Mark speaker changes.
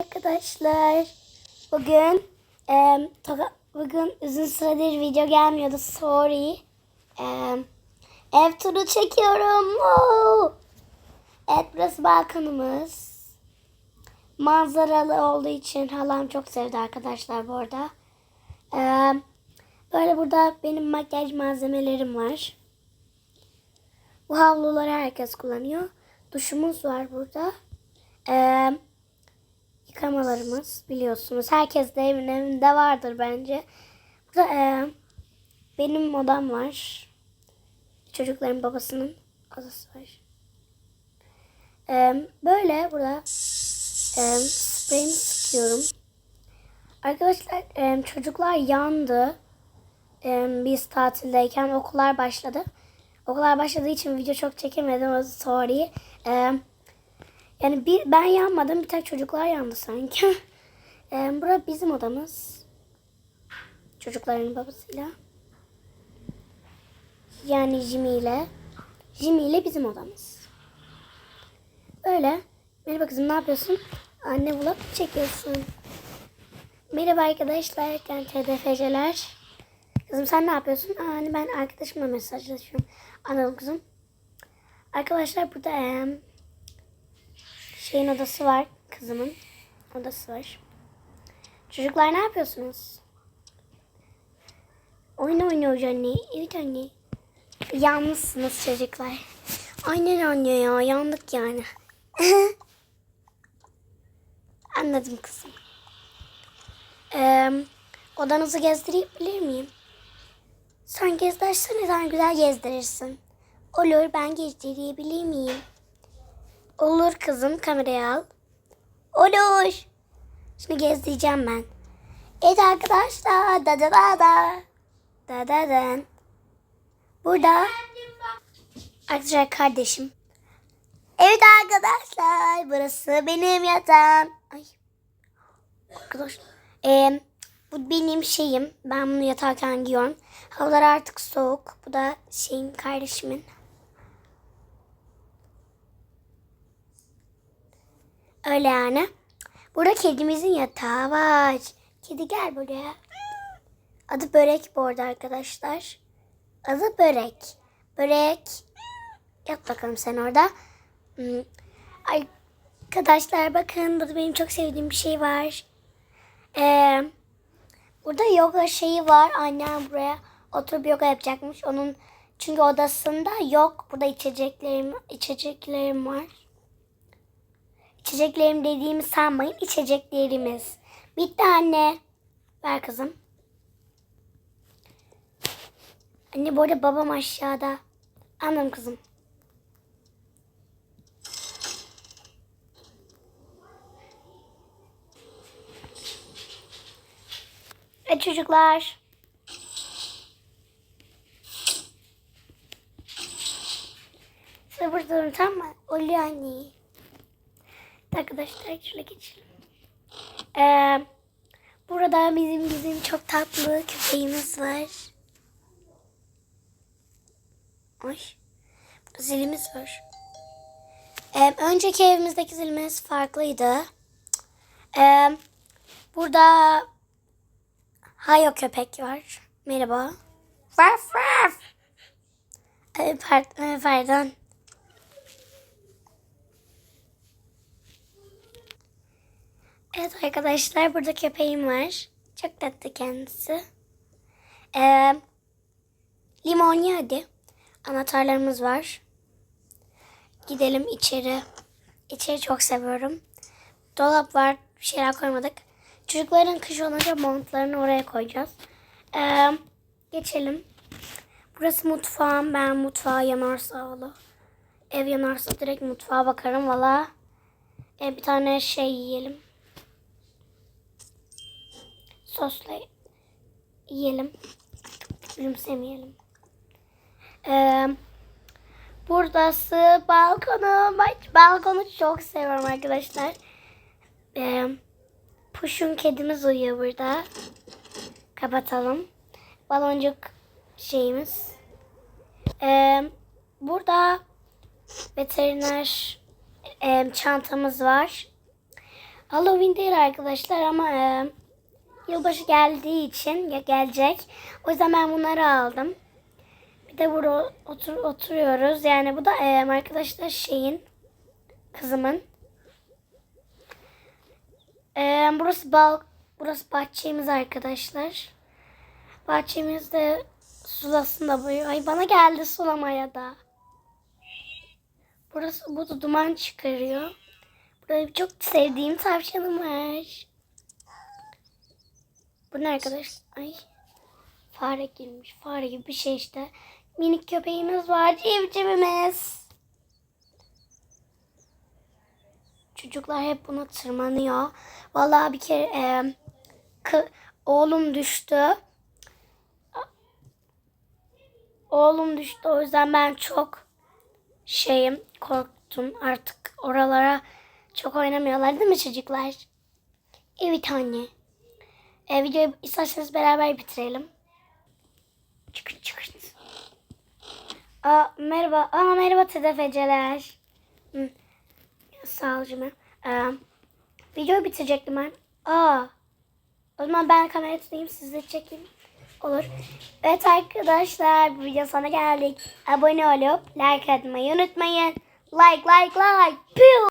Speaker 1: Arkadaşlar bugün em, toka- bugün uzun süredir video gelmiyordu sorry. Em, ev turu çekiyorum. Woo! Evet burası balkonumuz. Manzaralı olduğu için halam çok sevdi arkadaşlar bu arada. Em, böyle burada benim makyaj malzemelerim var. Bu havluları herkes kullanıyor. Duşumuz var burada. Eee yıkamalarımız biliyorsunuz. Herkes de evin evinde vardır bence. Burada eee, benim odam var. Çocukların babasının odası var. Eee, böyle burada eee spreyimi sıkıyorum. Arkadaşlar eee, çocuklar yandı. Eee, biz tatildeyken okullar başladı. Okullar başladığı için video çok çekemedim. Sorry. Eee yani bir, ben yanmadım. Bir tek çocuklar yandı sanki. ee, bura bizim odamız. Çocukların babasıyla. Yani Jimmy ile. Jimmy ile bizim odamız. Öyle. Merhaba kızım ne yapıyorsun? Anne vlog çekiyorsun. Merhaba arkadaşlar. Ben TDF'celer. Kızım sen ne yapıyorsun? Aa, anne ben arkadaşımla mesajlaşıyorum. Anladım kızım. Arkadaşlar burada em, şeyin odası var. Kızımın odası var. Çocuklar ne yapıyorsunuz? Oyun oynuyoruz anne. Evet anne. Yalnızsınız çocuklar. Aynen anne ya. Yandık yani. Anladım kızım. Ee, odanızı gezdirebilir miyim? Sen gezdirsene sen güzel gezdirirsin. Olur ben gezdirebilir miyim? Olur kızım kamerayı al. Olur. Şimdi gezdireceğim ben. Evet arkadaşlar. Da da da da. Da da da. Burada. Arkadaşlar kardeşim. Evet arkadaşlar. Burası benim yatağım. Ay. Arkadaşlar. Ee, bu benim şeyim. Ben bunu yatarken giyiyorum. Havalar artık soğuk. Bu da şeyin kardeşimin. Öyle yani. Burada kedimizin yatağı var. Kedi gel buraya. Adı Börek bu arada arkadaşlar. Adı Börek. Börek. Yat bakalım sen orada. Hmm. Arkadaşlar bakın burada benim çok sevdiğim bir şey var. Ee, burada yoga şeyi var. Annem buraya oturup yoga yapacakmış. Onun çünkü odasında yok. Burada içeceklerim, içeceklerim var. İçeceklerim dediğimi sanmayın. İçeceklerimiz. Bitti anne. Ver kızım. Anne bu arada babam aşağıda. Anladım kızım. Evet çocuklar. Sıfır durun tamam mı? Oluyor anne. Arkadaşlar şöyle geçelim. Ee, burada bizim bizim çok tatlı köpeğimiz var. Ay. Zilimiz var. Ee, önceki evimizdeki zilimiz farklıydı. Ee, burada Hayo köpek var. Merhaba. Varf varf. Ee, par- pardon. Evet arkadaşlar burada köpeğim var. Çok tatlı kendisi. Ee, limon hadi. Anahtarlarımız var. Gidelim içeri. İçeri çok seviyorum. Dolap var. Bir şeyler koymadık. Çocukların kış olunca montlarını oraya koyacağız. Ee, geçelim. Burası mutfağım. Ben mutfağa yanarsa valla. Ev yanarsa direkt mutfağa bakarım valla. Ee, bir tane şey yiyelim. Sosla yiyelim. Gülümsemeyelim. Ee, burası balkonum. Bak, balkonu çok seviyorum arkadaşlar. Ee, Puşun kedimiz uyuyor burada. Kapatalım. Baloncuk şeyimiz. Ee, burada veteriner e, çantamız var. Halloween değil arkadaşlar ama e, yılbaşı geldiği için ya gelecek. O yüzden ben bunları aldım. Bir de burada otur, oturuyoruz. Yani bu da e, arkadaşlar şeyin kızımın. E, burası bal burası bahçemiz arkadaşlar. Bahçemizde sulasında boyu. Ay bana geldi sulamaya da. Burası bu da duman çıkarıyor. Burada çok sevdiğim tavşanım var. Bu ne arkadaş? Ay. Fare girmiş. Fare gibi bir şey işte. Minik köpeğimiz var. Civcivimiz. Çocuklar hep buna tırmanıyor. Vallahi bir kere e, kı- oğlum düştü. Oğlum düştü. O yüzden ben çok şeyim korktum. Artık oralara çok oynamıyorlar değil mi çocuklar? Evet anne. E, videoyu isterseniz beraber bitirelim. Çıkırt çıkırt. Aa, merhaba. Aa, merhaba TDF'celer. Hı. Sağ ol Cemil. Ee, videoyu bitirecektim ben. Aa. O zaman ben kamera tutayım siz de çekin. Olur. Evet arkadaşlar bu video sana geldik. Abone olup like atmayı unutmayın. Like like like. Pew!